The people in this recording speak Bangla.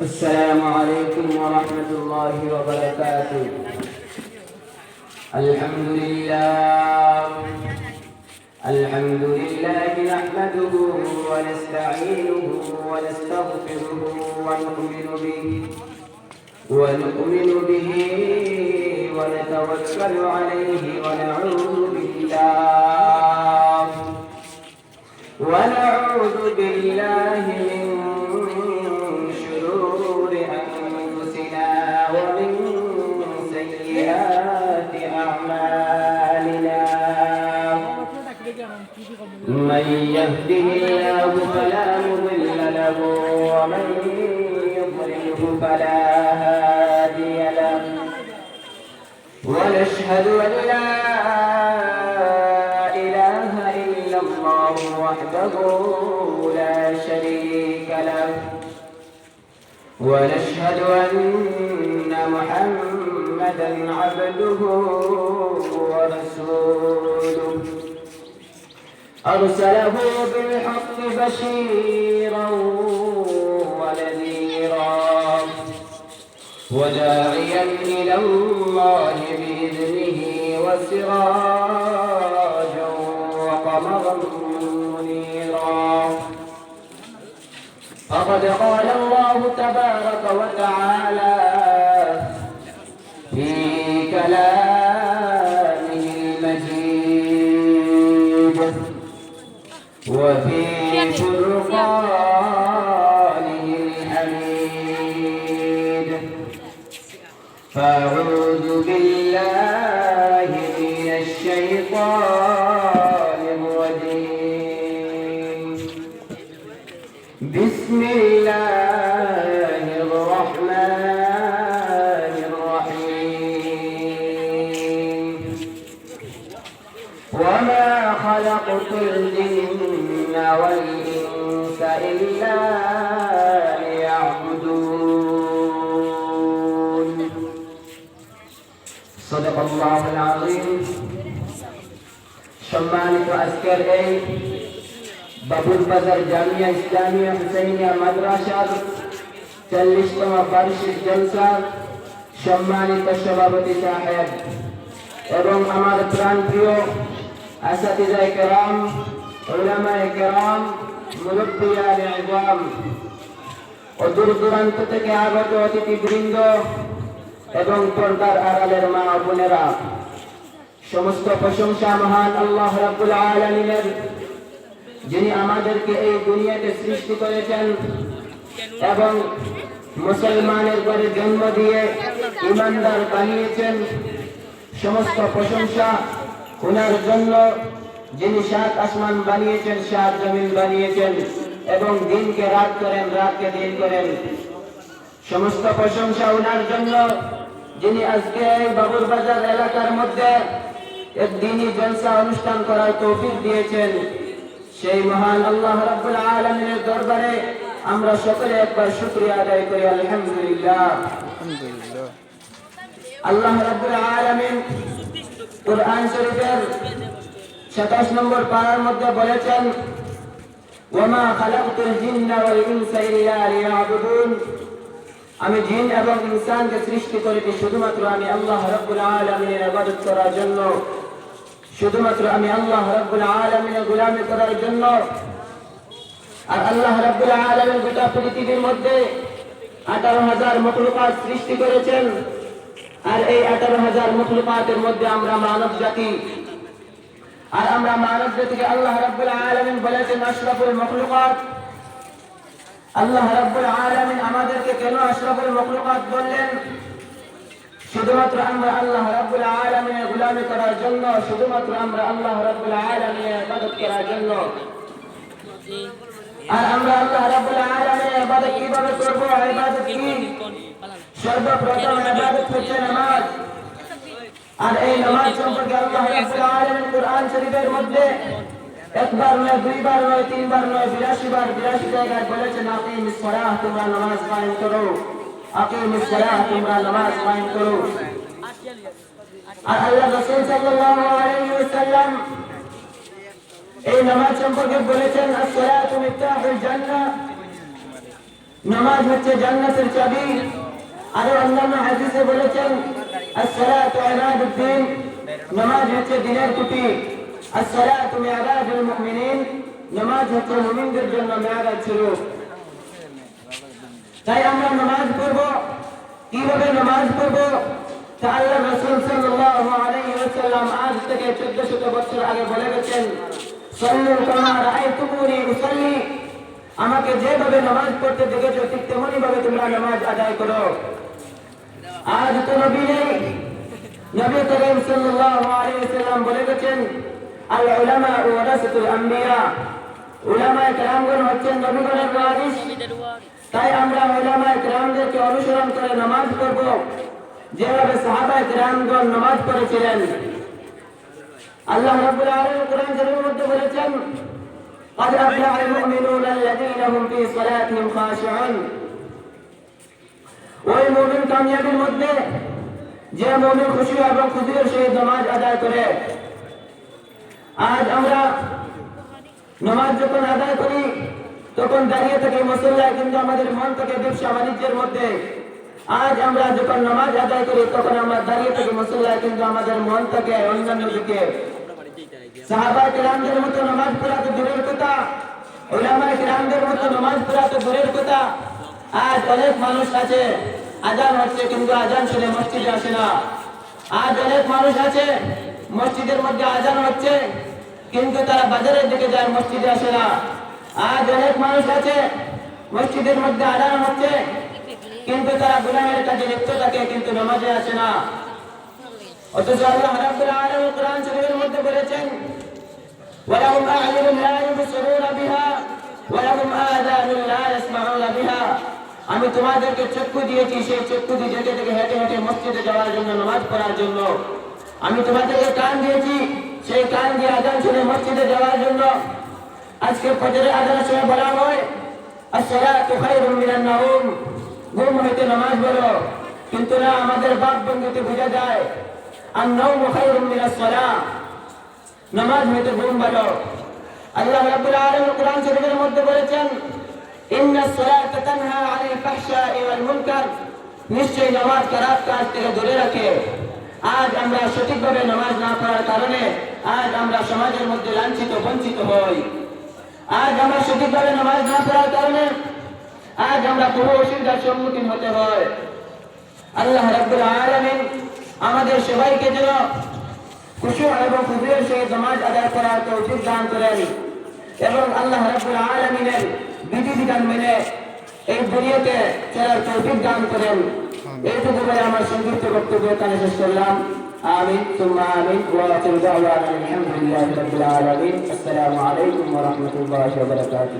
السلام عليكم ورحمة الله وبركاته. الحمد لله. الحمد لله نحمده ونستعينه ونستغفره ونؤمن به ونؤمن به ونتوكل عليه ونعوذ بالله. ونعوذ بالله من فلا هادي له. ونشهد أن لا إله إلا الله وحده لا شريك له. ونشهد أن محمدا عبده ورسوله. أرسله بالحق بشيرا وداعيا إلى الله بإذنه وسراجا وقمرا منيرا. فقد قال الله تبارك وتعالى فأعوذ بالله من الشيطان الرجيم. بسم الله الرحمن الرحيم. وما خلقت الجن والإنس إلا صدق الله العظيم সম্মানিত আজকের এই বাবুল বাজার জামিয়া ইসলামিয়া হুসাইনিয়া মাদ্রাসার চল্লিশতম বার্ষিক জলসা সম্মানিত সভাপতি সাহেব এবং আমার প্রাণ প্রিয় আসাদিজায় কেরাম ওলামায় কেরাম মুরব্বিয়ার ইজাম ও দূর দূরান্ত থেকে আগত অতিথিবৃন্দ এবং পর্দার আড়ালের মা বোনেরা, সমস্ত প্রশংসা মহান আল্লাহ রাব্বুল আলামিনের, যিনি আমাদেরকে এই দুনিয়াতে সৃষ্টি করেছেন এবং মুসলমানের ঘরে জন্ম দিয়ে ইমানদার বানিয়েছেন, সমস্ত প্রশংসা ওনার জন্য যিনি সাত আসমান বানিয়েছেন, সাত জমিন বানিয়েছেন এবং দিনকে রাত করেন, রাতকে দিন করেন। সমস্ত প্রশংসা ওনার জন্য যিনি আজকে এই বাবুর বাজার এলাকার মধ্যে এক দিনই জলসা অনুষ্ঠান করার তৌফিক দিয়েছেন সেই মহান আল্লাহ রাব্বুল আলামিনের দরবারে আমরা সকলে একবার শুকরিয়া আদায় করি আলহামদুলিল্লাহ। আলহামদুলিল্লাহ। আল্লাহ রাব্বুল আলামিন কুরআন শরীফের 27 নম্বর পারার মধ্যে বলেছেন ওয়ামা খালাকতুল জিন্না ওয়াল ইনসা ইল্লা লিয়াবুদুন। আমি জিন এবং ইনসানকে সৃষ্টি করেছি শুধুমাত্র আমি আল্লাহ রাব্বুল আলামিনের ইবাদত করার জন্য। শুধুমাত্র আমি আল্লাহ রাব্বুল আলামিনের গোলামি করার জন্য। আর আল্লাহ রাব্বুল আলামিন গোটা পৃথিবীর মধ্যে আঠারো হাজার মখলুকাত সৃষ্টি করেছেন। আর এই আঠারো হাজার মখলুকাতের মধ্যে আমরা মানব জাতি। আর আমরা মানব জাতিকে আল্লাহ রাব্বুল আলামিন বলেছেন, আশরাফুল মখলুকাত। আল্লাহ রাব্বুল আলামিন আমাদেরকে কেন আশরাফুল মখলুকাত বললেন? শুধুমাত্র আমরা আল্লাহ রাব্বুল আলামিনের গোলামি করার জন্য, শুধুমাত্র আমরা আল্লাহ রাব্বুল আলামিনের ইবাদত করার জন্য। আর আমরা আল্লাহ রাব্বুল আলামিনের ইবাদত কীভাবে করব? ইবাদত কি? সর্বপ্রথম ইবাদত হচ্ছে নামাজ। আর এই নামাজ সম্পর্কে আল্লাহ রাব্বুল আলামিন কুরআন শরীফের মধ্যে একবার নয়, দুইবার নয়, তিনবার নয় বিরাশি বার বিরাশি জায়গায় বলেছেন, আকিম সলাহ, তোমরা নামাজ কায়েম করো। আকিম সলাহ, তোমরা নামাজ কায়েম করো। আর আল্লাহ রাসূল সাল্লাল্লাহু এই নামাজ সম্পর্কে বলেছেন, আসসালাতু মিফতাহুল নামাজ হচ্ছে জান্নাতের চাবি। আরও অন্যান্য হাদিসে বলেছেন, আসসালাতু ইমাদুদ্দিন নামাজ হচ্ছে দিনের কুটি। আসসালাতু মিরাজুল মুমিনিন নামাজ হচ্ছে জন্য তাই আমরা নামাজ পড়ব। কীভাবে নামাজ পড়ব? আজ থেকে 1400 বছর আগে বলে গেছেন, সাল্লু কামা রাআইতুমুনি উসাল্লি। আমাকে যেভাবে নামাজ পড়তে দেখেছ, ঠিক তেমনি ভাবে তোমরা নামাজ আদায় করো। আজ তো নবী নেই। নবী করিম সাল্লাল্লাহু বলে গেছেন আল উলামা ওয়ারাসাতুল আম্বিয়া উলামায়ে কেরামগণ হচ্ছেন নবীগণের ওয়ারিস তাই আমরা ওলামায়ে কেরামদেরকে অনুসরণ করে নামাজ পড়ব যেভাবে সাহাবায়ে কেরামগণ নামাজ পড়েছিলেন আল্লাহ রাব্বুল আলামিন কোরআন শরীফের মধ্যে বলেছেন قد أفلح المؤمنون الذين هم في صلاتهم خاشعون ওই মুমিন কামিয়াবির মধ্যে যে মুমিন খুশি এবং খুশির সহিত নামাজ আদায় করে আজ আমরা নামাজ যখন আদায় করি, তখন দাঁড়িয়ে থাকি মুসল্লায় কিন্তু আমাদের মন থেকে ব্যবসা বাণিজ্যের মধ্যে। আজ আমরা যখন নামাজ আদায় করি, তখন আমরা দাঁড়িয়ে থাকি মুসল্লায় কিন্তু আমাদের মন থেকে অন্যান্য দিকে। মতো নামাজ তো কথা। মতো নামাজ কথা। আজ অনেক মানুষ আছে, আজান কিন্তু আজান শুনে মসজিদে আসে না। আজ অনেক মানুষ আছে মসজিদের মধ্যে আজান হচ্ছে, কিন্তু তারা বাজারের দিকে যায়, মসজিদে আসে না। আজ অনেক মানুষ আছে, মসজিদের মধ্যে আজান হচ্ছে, কিন্তু তারা গুনাহের কাজে লিপ্ত থাকে, কিন্তু নামাজে আসে না। অথচ আল্লাহ রাব্বুল আলামিন কোরআন শরীফের মধ্যে বলেছেন, ওয়ালাহুম আ'যুবুন লা ইউবসিরুনা বিহা, ওয়ালাহুম আযানুন লা আমি তোমাদেরকে চক্ষু দিয়েছি, সেই চক্ষু দিয়ে দেখে দেখে হেঁটে হেঁটে মসজিদে যাওয়ার জন্য, নামাজ পড়ার জন্য। আমি তোমাদেরকে কান দিয়েছি, সেই কান দিয়ে আজান শুনে মসজিদে যাওয়ার জন্য আজকে ফজরের আজানের সময় বলা হয়, আসসালাতু খায়রুম মিনান নাওম। ঘুম হইতে নামাজ বলো কিন্তু না, আমাদের বাপ বন্ধুতে বোঝা যায় আর নৌম খায়রুম মিনাস সালাহ নামাজ হইতে ঘুম ভালো। আল্লাহ রাব্বুল আলামিন কোরআন শরীফের মধ্যে বলেছেন, ইন্না সালাতা তানহা আনিল ফাহশাই ওয়াল মুনকার। নিশ্চয়ই নামাজ খারাপ কাজ থেকে দূরে রাখে। আজ আমরা সঠিকভাবে নামাজ না পড়ার কারণে আজ আমরা সমাজের মধ্যে লাঞ্ছিত, বঞ্চিত হই। আজ আমরা সঠিকভাবে নামাজ না পড়ার কারণে আজ আমরা বহু অসুবিধার সম্মুখীন হতে হয়। আল্লাহ রাব্বুল আলামিন আমাদের সবাইকে যেন খুশু এবং খুশির সহিত নামাজ আদায় করার তৌফিক দান করেন এবং আল্লাহ রাব্বুল আলামিনের বিধি বিধান মেনে এই দুনিয়াতে চলার তৌফিক দান করেন। এইটুকু বলে আমার সংক্ষিপ্ত বক্তব্য এখানে শেষ করলাম آمين ثم آمين وآخر دعوانا الحمد لله رب العالمين السلام عليكم ورحمة الله وبركاته